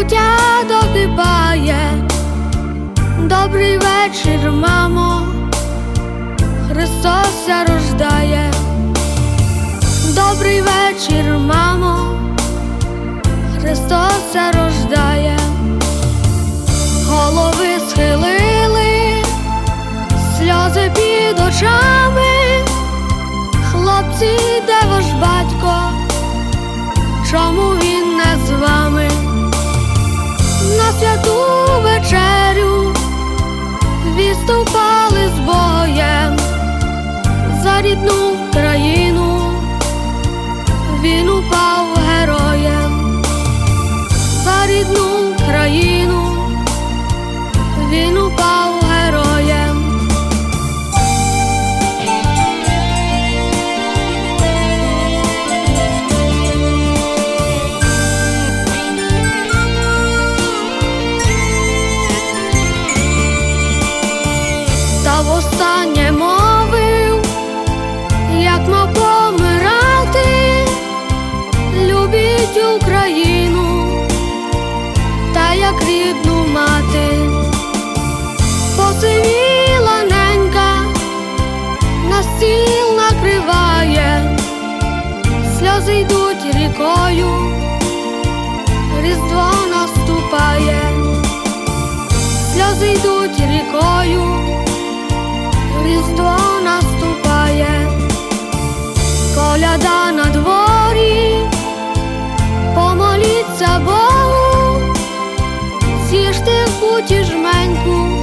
кутя догибає. Добрий вечір, мамо, Христос зарождає, рождає. Добрий вечір, відступали з боєм за рідну країну, він упав як рідну мати, посивіла ненька, на стіл накриває, сльози йдуть рікою, різдво наступає, сльози йдуть рікою, різдво наступає, коляда на дворі, помоліться Богу жменьку.